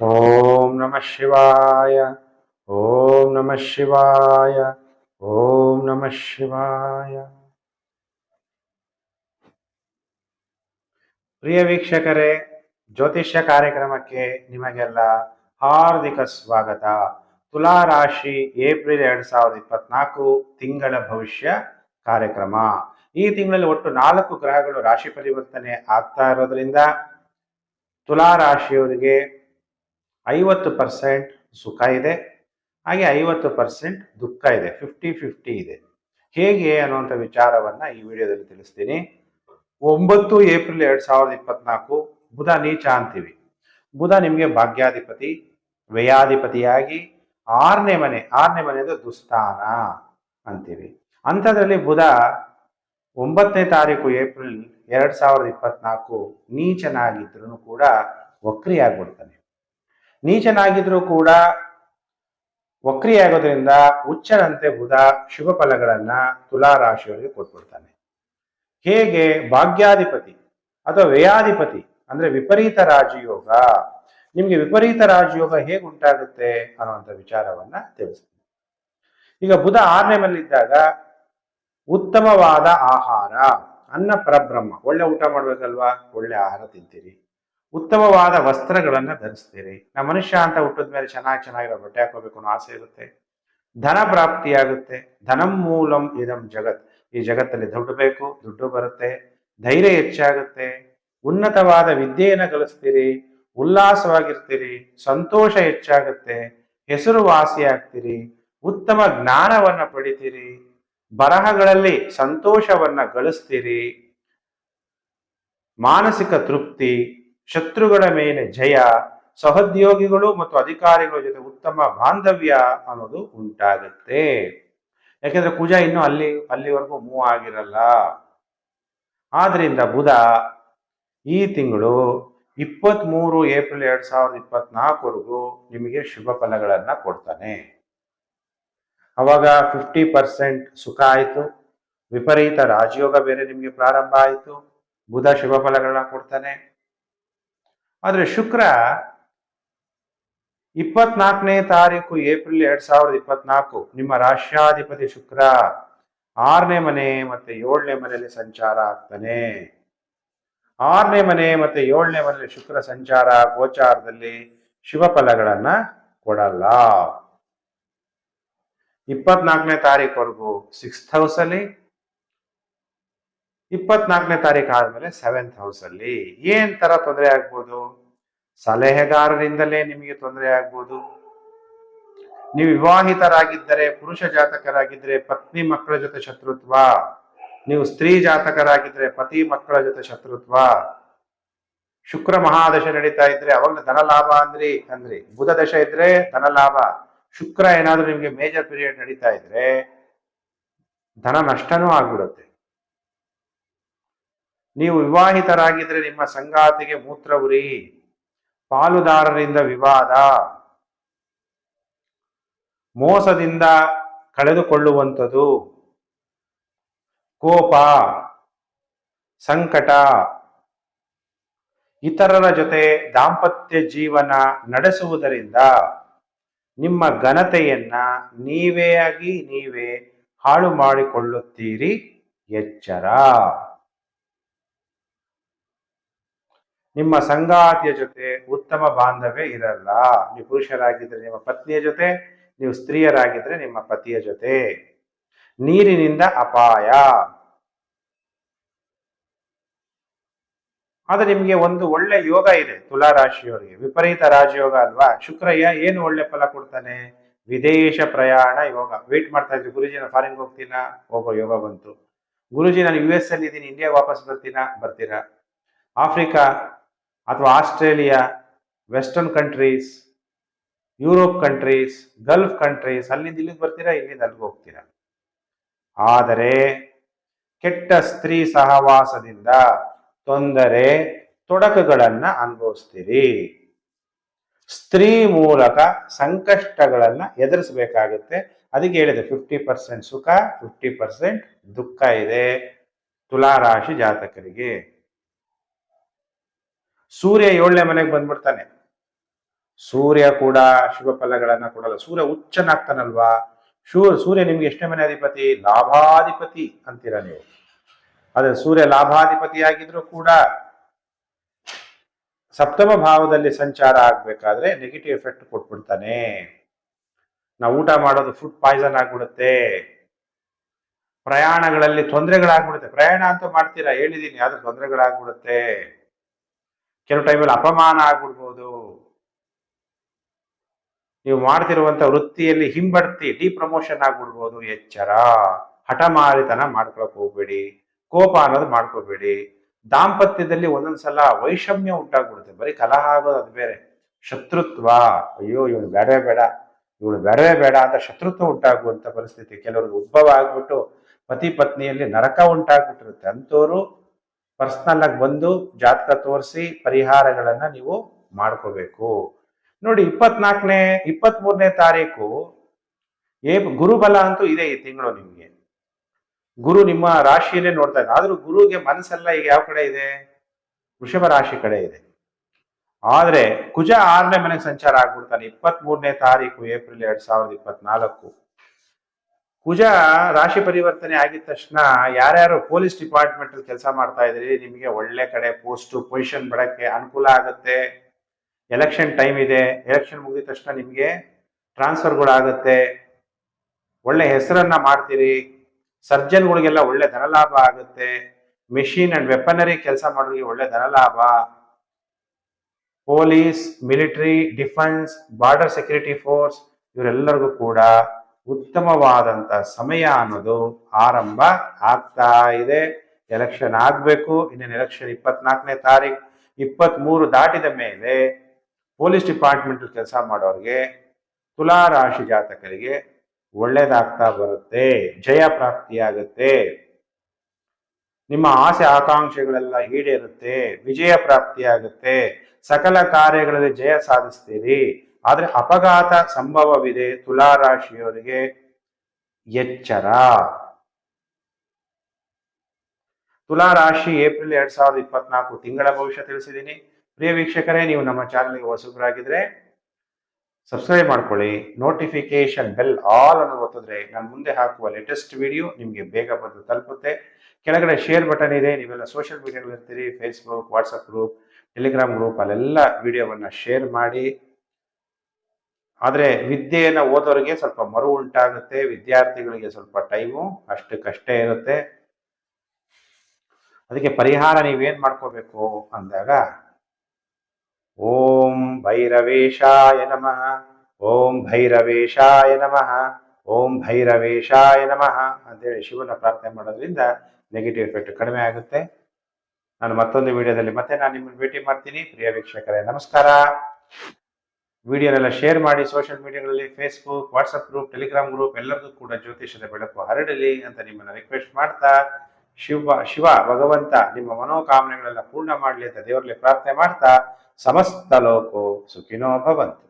ಓಂ ನಮಃ ಶಿವಾಯ ಓಂ ನಮಃ ಶಿವಾಯ ಓಂ ನಮಃ ಶಿವಾಯ ಪ್ರಿಯ ವೀಕ್ಷಕರೇ, ಜ್ಯೋತಿಷ್ಯ ಕಾರ್ಯಕ್ರಮಕ್ಕೆ ನಿಮಗೆಲ್ಲ ಹಾರ್ದಿಕ ಸ್ವಾಗತ. ತುಲಾ ರಾಶಿ ಏಪ್ರಿಲ್ ಎರಡ್ ಸಾವಿರದ ಇಪ್ಪತ್ನಾಲ್ಕು ತಿಂಗಳ ಭವಿಷ್ಯ ಕಾರ್ಯಕ್ರಮ. ಈ ತಿಂಗಳಲ್ಲಿ ಒಟ್ಟು ನಾಲ್ಕು ಗ್ರಹಗಳು ರಾಶಿ ಪರಿವರ್ತನೆ ಆಗ್ತಾ ಇರೋದ್ರಿಂದ ತುಲಾ ರಾಶಿಯವರಿಗೆ ಐವತ್ತು ಪರ್ಸೆಂಟ್ ಸುಖ ಇದೆ. ಹಾಗೆ ಐವತ್ತು ಪರ್ಸೆಂಟ್ ದುಃಖ ಇದೆ. ಫಿಫ್ಟಿ ಫಿಫ್ಟಿ ಇದೆ. ಹೇಗೆ ಅನ್ನುವಂಥ ವಿಚಾರವನ್ನು ಈ ವಿಡಿಯೋದಲ್ಲಿ ತಿಳಿಸ್ತೀನಿ. ಒಂಬತ್ತು ಏಪ್ರಿಲ್ ಎರಡು ಸಾವಿರದ ಇಪ್ಪತ್ನಾಲ್ಕು ಬುಧ ನೀಚ ಅಂತೀವಿ. ಬುಧ ನಿಮಗೆ ಭಾಗ್ಯಾಧಿಪತಿ, ವ್ಯಯಾಧಿಪತಿಯಾಗಿ ಆರನೇ ಮನೆ, ಆರನೇ ಮನೆಯದು ದುಸ್ಥಾನ ಅಂತೀವಿ. ಅಂಥದ್ರಲ್ಲಿ ಬುಧ ಒಂಬತ್ತನೇ ತಾರೀಕು ಏಪ್ರಿಲ್ ಎರಡು ಸಾವಿರದ ಇಪ್ಪತ್ನಾಲ್ಕು ನೀಚನಾಗಿದ್ರೂ ಕೂಡ ವಕ್ರಿಯಾಗ್ಬಿಡ್ತಾನೆ ನೀಚನಾಗಿದ್ರೂ ಕೂಡ ವಕ್ರಿಯಾಗೋದ್ರಿಂದ ಉಚ್ಚರಂತೆ ಬುಧ ಶುಭ ಫಲಗಳನ್ನ ತುಲಾ ರಾಶಿಯವರಿಗೆ ಕೊಟ್ಬಿಡ್ತಾನೆ. ಹೇಗೆ? ಭಾಗ್ಯಾಧಿಪತಿ ಅಥವಾ ವ್ಯಯಾಧಿಪತಿ ಅಂದ್ರೆ ವಿಪರೀತ ರಾಜಯೋಗ. ನಿಮ್ಗೆ ವಿಪರೀತ ರಾಜಯೋಗ ಹೇಗೆ ಉಂಟಾಗುತ್ತೆ ಅನ್ನುವಂಥ ವಿಚಾರವನ್ನ ತಿಳಿಸ್ತೀನಿ. ಈಗ ಬುಧ ಆರನೇ ಮನೆಯಲ್ಲಿದ್ದಾಗ ಉತ್ತಮವಾದ ಆಹಾರ, ಅನ್ನ ಪರಬ್ರಹ್ಮ. ಒಳ್ಳೆ ಊಟ ಮಾಡ್ಬೇಕಲ್ವಾ? ಒಳ್ಳೆ ಆಹಾರ ತಿಂತೀರಿ. ಉತ್ತಮವಾದ ವಸ್ತ್ರಗಳನ್ನ ಧರಿಸ್ತೀರಿ. ನಮ್ಮ ಮನುಷ್ಯ ಅಂತ ಹುಟ್ಟಿದ ಮೇಲೆ ಚೆನ್ನಾಗಿ ಚೆನ್ನಾಗಿರೋ ಬಟ್ಟೆ ಹಾಕೋಬೇಕು ಅನ್ನೋ ಆಸೆ ಇರುತ್ತೆ. ಧನ ಪ್ರಾಪ್ತಿಯಾಗುತ್ತೆ ಧನಂ ಮೂಲಂ ಇದಂ ಜಗತ್. ಈ ಜಗತ್ತಲ್ಲಿ ದುಡ್ಡು ಬೇಕು, ದುಡ್ಡು ಬರುತ್ತೆ. ಧೈರ್ಯ ಹೆಚ್ಚಾಗುತ್ತೆ. ಉನ್ನತವಾದ ವಿದ್ಯೆಯನ್ನು ಗಳಿಸ್ತೀರಿ ಉಲ್ಲಾಸವಾಗಿರ್ತೀರಿ. ಸಂತೋಷ ಹೆಚ್ಚಾಗುತ್ತೆ. ಹೆಸರುವಾಸಿ ಆಗ್ತೀರಿ. ಉತ್ತಮ ಜ್ಞಾನವನ್ನ ಪಡಿತೀರಿ. ಬರಹಗಳಲ್ಲಿ ಸಂತೋಷವನ್ನ ಗಳಿಸ್ತೀರಿ. ಮಾನಸಿಕ ತೃಪ್ತಿ ಶತ್ರುಗಳ ಮೇಲೆ ಜಯ, ಸಹೋದ್ಯೋಗಿಗಳು ಮತ್ತು ಅಧಿಕಾರಿಗಳ ಜೊತೆ ಉತ್ತಮ ಬಾಂಧವ್ಯ ಅನ್ನೋದು ಉಂಟಾಗುತ್ತೆ. ಯಾಕೆಂದ್ರೆ ಕುಜ ಇನ್ನೂ ಅಲ್ಲಿ, ಅಲ್ಲಿವರೆಗೂ ಮೂವ್ ಆಗಿರಲ್ಲ. ಆದ್ರಿಂದ ಬುಧ ಈ ತಿಂಗಳು ಇಪ್ಪತ್ತ್ಮೂರು ಏಪ್ರಿಲ್ ಎರಡ್ ಸಾವಿರದ ಇಪ್ಪತ್ನಾಲ್ಕವರೆಗೂ ನಿಮಗೆ ಶುಭ ಫಲಗಳನ್ನ ಕೊಡ್ತಾನೆ. ಅವಾಗ ಫಿಫ್ಟಿ ಪರ್ಸೆಂಟ್ ಸುಖ ಆಯಿತು. ವಿಪರೀತ ರಾಜಯೋಗ ಬೇರೆ ನಿಮಗೆ ಪ್ರಾರಂಭ ಆಯಿತು. ಬುಧ ಶುಭ ಫಲಗಳನ್ನ ಕೊಡ್ತಾನೆ. ಆದ್ರೆ ಶುಕ್ರ ಇಪ್ಪತ್ನಾಲ್ಕನೇ ತಾರೀಕು ಏಪ್ರಿಲ್ ಎರಡ್ ಸಾವಿರದ ಇಪ್ಪತ್ನಾಲ್ಕು, ನಿಮ್ಮ ರಾಷ್ಟ್ರಾಧಿಪತಿ ಶುಕ್ರ. ಆರನೇ ಮನೆ ಮತ್ತೆ ಏಳನೇ ಮನೆಯಲ್ಲಿ ಸಂಚಾರ ಆಗ್ತಾನೆ. ಆರನೇ ಮನೆ ಮತ್ತೆ ಏಳನೇ ಮನೆಯಲ್ಲಿ ಶುಕ್ರ ಸಂಚಾರ ಗೋಚಾರದಲ್ಲಿ ಶಿವಫಲಗಳನ್ನ ಕೊಡಲ್ಲ. ಇಪ್ಪತ್ನಾಲ್ಕನೇ ತಾರೀಕುವರೆಗೂ ಸಿಕ್ಸ್ತ್ ಹೌಸ್ ಅಲ್ಲಿ ಇಪ್ಪತ್ನಾಲ್ಕನೇ ತಾರೀಕು ಆದ್ಮೇಲೆ ಸೆವೆಂತ್ ಹೌಸ್ ಅಲ್ಲಿ ಏನ್ ತರ ತೊಂದರೆ ಆಗ್ಬೋದು? ಸಲಹೆಗಾರರಿಂದಲೇ ನಿಮಗೆ ತೊಂದರೆ ಆಗ್ಬೋದು. ನೀವು ವಿವಾಹಿತರಾಗಿದ್ದರೆ, ಪುರುಷ ಜಾತಕರಾಗಿದ್ದರೆ ಪತ್ನಿ ಮಕ್ಕಳ ಜೊತೆ ಶತ್ರುತ್ವ. ನೀವು ಸ್ತ್ರೀ ಜಾತಕರಾಗಿದ್ದರೆ ಪತಿ ಮಕ್ಕಳ ಜೊತೆ ಶತ್ರುತ್ವ. ಶುಕ್ರ ಮಹಾದಶ ನಡೀತಾ ಇದ್ರೆ ಅವಾಗ ಧನ ಲಾಭ ಅಂದ್ರಿ ಅಂದ್ರಿ ಬುಧ ದಶ ಇದ್ರೆ ಧನ ಲಾಭ. ಶುಕ್ರ ಏನಾದ್ರೂ ನಿಮ್ಗೆ ಮೇಜರ್ ಪೀರಿಯಡ್ ನಡೀತಾ ಇದ್ರೆ ಧನ ನಷ್ಟನೂ ಆಗ್ಬಿಡುತ್ತೆ. ನೀವು ವಿವಾಹಿತರಾಗಿದ್ರೆ ನಿಮ್ಮ ಸಂಗಾತಿಗೆ ಮೂತ್ರ ಉರಿ. ಪಾಲುದಾರರಿಂದ ವಿವಾದ. ಮೋಸದಿಂದ ಕಳೆದುಕೊಳ್ಳುವಂಥದ್ದು ಕೋಪ. ಸಂಕಟ. ಇತರರ ಜೊತೆ ದಾಂಪತ್ಯ ಜೀವನ ನಡೆಸುವುದರಿಂದ ನಿಮ್ಮ ಘನತೆಯನ್ನ ನೀವೇ ಆಗಿ ನೀವೇ ಹಾಳು ಮಾಡಿಕೊಳ್ಳುತ್ತೀರಿ. ಎಚ್ಚರ. ನಿಮ್ಮ ಸಂಗಾತಿಯ ಜೊತೆ ಉತ್ತಮ ಬಾಂಧವ್ಯ ಇರಲ್ಲ. ನೀವು ಪುರುಷರಾಗಿದ್ರೆ ನಿಮ್ಮ ಪತ್ನಿಯ ಜೊತೆ, ನೀವು ಸ್ತ್ರೀಯರಾಗಿದ್ರೆ ನಿಮ್ಮ ಪತಿಯ ಜೊತೆ. ನೀರಿನಿಂದ ಅಪಾಯ. ಆದ್ರೆ ನಿಮ್ಗೆ ಒಂದು ಒಳ್ಳೆ ಯೋಗ ಇದೆ ತುಲಾ ರಾಶಿಯವರಿಗೆ ವಿಪರೀತ ರಾಜಯೋಗ ಅಲ್ವಾ? ಶುಕ್ರಯ್ಯ ಏನು ಒಳ್ಳೆ ಫಲ ಕೊಡ್ತಾನೆ? ವಿದೇಶ ಪ್ರಯಾಣ ಯೋಗ. ವೇಟ್ ಮಾಡ್ತಾ ಇದ್ರು, ಗುರುಜಿ ನಾನು ಫಾರಿನ್ ಹೋಗ್ತೀನ? ಹೋಗೋ ಯೋಗ ಬಂತು. ಗುರುಜಿ ನಾನು ಯು ಎಸ್ ಅಲ್ಲಿ ಇದ್ದೀನಿ ಇಂಡಿಯಾ ವಾಪಸ್ ಬರ್ತೀನಾ? ಬರ್ತೀರಾ? ಆಫ್ರಿಕಾ ಅಥವಾ Australia western countries Europe countries Gulf countries ಅಲ್ಲಿಂದ ಇಲ್ಲಿಗೆ ಬರ್ತೀರಾ, ಇಲ್ಲಿಂದ ಅಲ್ಲಿಗೆ ಹೋಗ್ತೀರಾ? ಆದರೆ ಕೆಟ್ಟ ಸ್ತ್ರೀ ಸಹವಾಸದಿಂದ ತೊಂದರೆ, ತೊಡಕುಗಳನ್ನ ಅನುಭವಿಸ್ತೀರಿ. ಸ್ತ್ರೀ ಮೂಲಕ ಸಂಕಷ್ಟಗಳನ್ನ ಎದುರಿಸಬೇಕಾಗುತ್ತೆ. ಅದಕ್ಕೆ ಹೇಳಿದೆ ಫಿಫ್ಟಿ ಪರ್ಸೆಂಟ್ ಸುಖ ಫಿಫ್ಟಿ ಪರ್ಸೆಂಟ್ ದುಃಖ ಇದೆ. ತುಲಾರಾಶಿ ಜಾತಕರಿಗೆ. ಸೂರ್ಯ ಏಳನೇ ಮನೆಗೆ ಬಂದ್ಬಿಡ್ತಾನೆ. ಸೂರ್ಯ ಕೂಡ ಶುಭ ಫಲಗಳನ್ನ ಕೊಡಲ್ಲ. ಸೂರ್ಯ ಉಚ್ಚನಾಗ್ತಾನಲ್ವಾ ಶೂ, ಸೂರ್ಯ ನಿಮ್ಗೆ ಎಷ್ಟನೇ ಮನೆ ಅಧಿಪತಿ? ಲಾಭಾಧಿಪತಿ ಅಂತೀರ ನೀವು? ಅದೇ ಸೂರ್ಯ ಲಾಭಾಧಿಪತಿ ಆಗಿದ್ರು ಕೂಡ ಸಪ್ತಮ ಭಾವದಲ್ಲಿ ಸಂಚಾರ ಆಗ್ಬೇಕಾದ್ರೆ ನೆಗೆಟಿವ್ ಎಫೆಕ್ಟ್ ಕೊಟ್ಬಿಡ್ತಾನೆ. ನಾವು ಊಟ ಮಾಡೋದು ಫುಡ್ ಪಾಯ್ಸನ್ ಆಗ್ಬಿಡುತ್ತೆ. ಪ್ರಯಾಣಗಳಲ್ಲಿ ತೊಂದರೆಗಳಾಗ್ಬಿಡುತ್ತೆ. ಪ್ರಯಾಣ ಅಂತ ಮಾಡ್ತೀರಾ? ಹೇಳಿದೀನಿ, ಆದ್ರೆ ತೊಂದರೆಗಳಾಗ್ಬಿಡುತ್ತೆ. ಕೆಲವು ಟೈಮಲ್ಲಿ ಅಪಮಾನ ಆಗ್ಬಿಡ್ಬೋದು. ನೀವು ಮಾಡ್ತಿರುವಂತ ವೃತ್ತಿಯಲ್ಲಿ ಹಿಂಬಡ್ತಿ ಡಿ ಪ್ರಮೋಷನ್ ಆಗ್ಬಿಡ್ಬೋದು. ಎಚ್ಚರ. ಹಠಮಾರಿತನ ಮಾಡ್ಕೊಳಕ್ ಹೋಗ್ಬೇಡಿ. ಕೋಪ ಅನ್ನೋದು ಮಾಡ್ಕೋಬೇಡಿ. ದಾಂಪತ್ಯದಲ್ಲಿ ಒಂದೊಂದ್ಸಲ ವೈಷಮ್ಯ ಉಂಟಾಗ್ಬಿಡುತ್ತೆ. ಬರೀ ಕಲಹ ಆಗೋದು ಅದು ಬೇರೆ. ಶತ್ರುತ್ವ. ಅಯ್ಯೋ ಇವಳು ಬೇಡವೇ ಬೇಡ. ಇವಳು ಬೇಡವೇ ಬೇಡ ಅಂತ ಶತ್ರುತ್ವ ಉಂಟಾಗುವಂತ ಪರಿಸ್ಥಿತಿ ಕೆಲವ್ರಿಗೆ ಉದ್ಭವ ಆಗ್ಬಿಟ್ಟು ಪತಿ ಪತ್ನಿಯಲ್ಲಿ ನರಕ ಉಂಟಾಗ್ಬಿಟ್ಟಿರುತ್ತೆ. ಅಂಥವ್ರು ಪರ್ಸ್ನಲ್ ಆಗಿ ಬಂದು ಜಾತಕ ತೋರಿಸಿ ಪರಿಹಾರಗಳನ್ನ ನೀವು ಮಾಡ್ಕೋಬೇಕು. ನೋಡಿ, ಇಪ್ಪತ್ನಾಲ್ಕನೇ ಇಪ್ಪತ್ತ್ ಮೂರನೇ ತಾರೀಕು ಏ, ಗುರುಬಲ ಅಂತೂ ಇದೆ ಈ ತಿಂಗಳು ನಿಮಗೆ. ಗುರು ನಿಮ್ಮ ರಾಶಿಯಲ್ಲೇ ನೋಡ್ತಾ ಇದ್ದ ಆದ್ರೂ ಗುರುಗೆ ಮನಸ್ಸೆಲ್ಲ ಈಗ ಯಾವ ಕಡೆ ಇದೆ? ವೃಷಭ ರಾಶಿ ಕಡೆ ಇದೆ. ಆದ್ರೆ, ಕುಜ ಆರನೇ ಮನೆಗೆ ಸಂಚಾರ ಆಗ್ಬಿಡ್ತಾನೆ ಇಪ್ಪತ್ತ್ ಮೂರನೇ ತಾರೀಕು, ಏಪ್ರಿಲ್ ಎರಡ್ ಸಾವಿರದ ಇಪ್ಪತ್ನಾಲ್ಕು. ಕುಜ ರಾಶಿ ಪರಿವರ್ತನೆ ಆಗಿದ ತಕ್ಷಣ ಯಾರ್ಯಾರು ಪೊಲೀಸ್ ಡಿಪಾರ್ಟ್ಮೆಂಟ್ ಅಲ್ಲಿ ಕೆಲಸ ಮಾಡ್ತಾ ಇದ್ರಿ, ನಿಮಗೆ ಒಳ್ಳೆ ಕಡೆ ಪೋಸ್ಟ್, ಪೊಸಿಷನ್ ಬಿಡಕ್ಕೆ ಅನುಕೂಲ ಆಗುತ್ತೆ, ಎಲೆಕ್ಷನ್ ಟೈಮ್ ಇದೆ, ಎಲೆಕ್ಷನ್ ಮುಗಿದ ತಕ್ಷಣ ನಿಮಗೆ ಟ್ರಾನ್ಸ್ಫರ್ಗಳಾಗುತ್ತೆ, ಒಳ್ಳೆ ಹೆಸರನ್ನ ಮಾಡ್ತೀರಿ, ಸರ್ಜನ್ಗಳಿಗೆಲ್ಲ ಒಳ್ಳೆ ಧನಲಾಭ ಆಗುತ್ತೆ, ಮೆಷಿನ್ ಅಂಡ್ ವೆಪನರಿ ಕೆಲಸ ಮಾಡೋರಿಗೆ ಒಳ್ಳೆ ಧನಲಾಭ, police, military, defence, border security force, ಇವರೆಲ್ಲರಿಗೂ ಕೂಡ ಉತ್ತಮವಾದಂತ ಸಮಯ ಅನ್ನೋದು ಆರಂಭ ಆಗ್ತಾ ಇದೆ. ಎಲೆಕ್ಷನ್ ಆಗ್ಬೇಕು, ಇನ್ನೇನು ಎಲೆಕ್ಷನ್ ಇಪ್ಪತ್ನಾಲ್ಕನೇ ತಾರೀಕು ಇಪ್ಪತ್ತ್ ಮೂರು ದಾಟಿದ ಮೇಲೆ ಪೊಲೀಸ್ ಡಿಪಾರ್ಟ್ಮೆಂಟ್ ಕೆಲಸ ಮಾಡೋರಿಗೆ ತುಲಾ ರಾಶಿ ಜಾತಕರಿಗೆ ಒಳ್ಳೇದಾಗ್ತಾ ಬರುತ್ತೆ, ಜಯ ಪ್ರಾಪ್ತಿಯಾಗುತ್ತೆ. ನಿಮ್ಮ ಆಸೆ ಆಕಾಂಕ್ಷೆಗಳೆಲ್ಲ ಈಡೇರುತ್ತೆ, ವಿಜಯ ಪ್ರಾಪ್ತಿಯಾಗುತ್ತೆ. ಸಕಲ ಕಾರ್ಯಗಳಲ್ಲಿ ಜಯ ಸಾಧಿಸ್ತೀರಿ. ಆದ್ರೆ ಅಪಘಾತ ಸಂಭವವಿದೆ ತುಲಾ ರಾಶಿಯವರಿಗೆ ಎಚ್ಚರ. ತುಲಾ ರಾಶಿ ಏಪ್ರಿಲ್ ಎರಡ್ ಸಾವಿರದ ಇಪ್ಪತ್ನಾಲ್ಕು ತಿಂಗಳ ಭವಿಷ್ಯ ತಿಳಿಸಿದ್ದೀನಿ. ಪ್ರಿಯ ವೀಕ್ಷಕರೇ, ನೀವು ನಮ್ಮ ಚಾನಲ್ಗೆ ಹೊಸಬರಾಗಿದ್ರೆ ಸಬ್ಸ್ಕ್ರೈಬ್ ಮಾಡ್ಕೊಳ್ಳಿ ನೋಟಿಫಿಕೇಶನ್ ಬೆಲ್ ಆಲ್ ಅನ್ನು ಒತ್ತಿದ್ರೆ ನಾನು ಮುಂದೆ ಹಾಕುವ ಲೇಟೆಸ್ಟ್ ವಿಡಿಯೋ ನಿಮಗೆ ಬೇಗ ಬಂದು ತಲುಪುತ್ತೆ. ಕೆಳಗಡೆ ಶೇರ್ ಬಟನ್ ಇದೆ, ನೀವೆಲ್ಲ social ಮೀಡಿಯಾಗಳಿರ್ತೀರಿ Facebook WhatsApp group Telegram group ಅಲ್ಲೆಲ್ಲ ವಿಡಿಯೋವನ್ನು ಶೇರ್ ಮಾಡಿ. ಆದರೆ ವಿದ್ಯೆಯನ್ನು ಓದೋರಿಗೆ ಸ್ವಲ್ಪ ಮರು ಉಂಟಾಗುತ್ತೆ, ವಿದ್ಯಾರ್ಥಿಗಳಿಗೆ ಸ್ವಲ್ಪ ಟೈಮು ಅಷ್ಟಕ್ಕಷ್ಟೇ ಇರುತ್ತೆ. ಅದಕ್ಕೆ ಪರಿಹಾರ ನೀವೇನ್ ಮಾಡ್ಕೋಬೇಕು ಅಂದಾಗ, ಓಂ ಭೈರವೇಶಾಯ ನಮಃ, ಓಂ ಭೈರವೇಶಾಯ ನಮಃ, ಓಂ ಭೈರವೇಶಾಯ ನಮಃ ಅಂತೇಳಿ ಶಿವನ ಪ್ರಾರ್ಥನೆ ಮಾಡೋದ್ರಿಂದ ನೆಗೆಟಿವ್ ಎಫೆಕ್ಟ್ ಕಡಿಮೆ ಆಗುತ್ತೆ. ನಾನು ಮತ್ತೊಂದು ವಿಡಿಯೋದಲ್ಲಿ ಮತ್ತೆ ನಾನು ನಿಮ್ಮನ್ನು ಭೇಟಿ ಮಾಡ್ತೀನಿ. ಪ್ರಿಯ ವೀಕ್ಷಕರೇ, ನಮಸ್ಕಾರ. ವಿಡಿಯೋನೆಲ್ಲ ಶೇರ್ ಮಾಡಿ social ಮೀಡಿಯಾಗಳಲ್ಲಿ Facebook WhatsApp group Telegram group ಎಲ್ಲರಿಗೂ ಕೂಡ ಜ್ಯೋತಿಷದ ಬೆಳಕು ಹರಡಲಿ ಅಂತ ನಿಮ್ಮನ್ನ ರಿಕ್ವೆಸ್ಟ್ ಮಾಡ್ತಾ ಶಿವ ಶಿವ, ಭಗವಂತ ನಿಮ್ಮ ಮನೋಕಾಮನೆಗಳೆಲ್ಲ ಪೂರ್ಣ ಮಾಡಲಿ ಅಂತ ದೇವರಲ್ಲಿ ಪ್ರಾರ್ಥನೆ ಮಾಡ್ತಾ ಸಮಸ್ತ ಲೋಕೋ ಸುಖಿನೋ ಭವಂತು.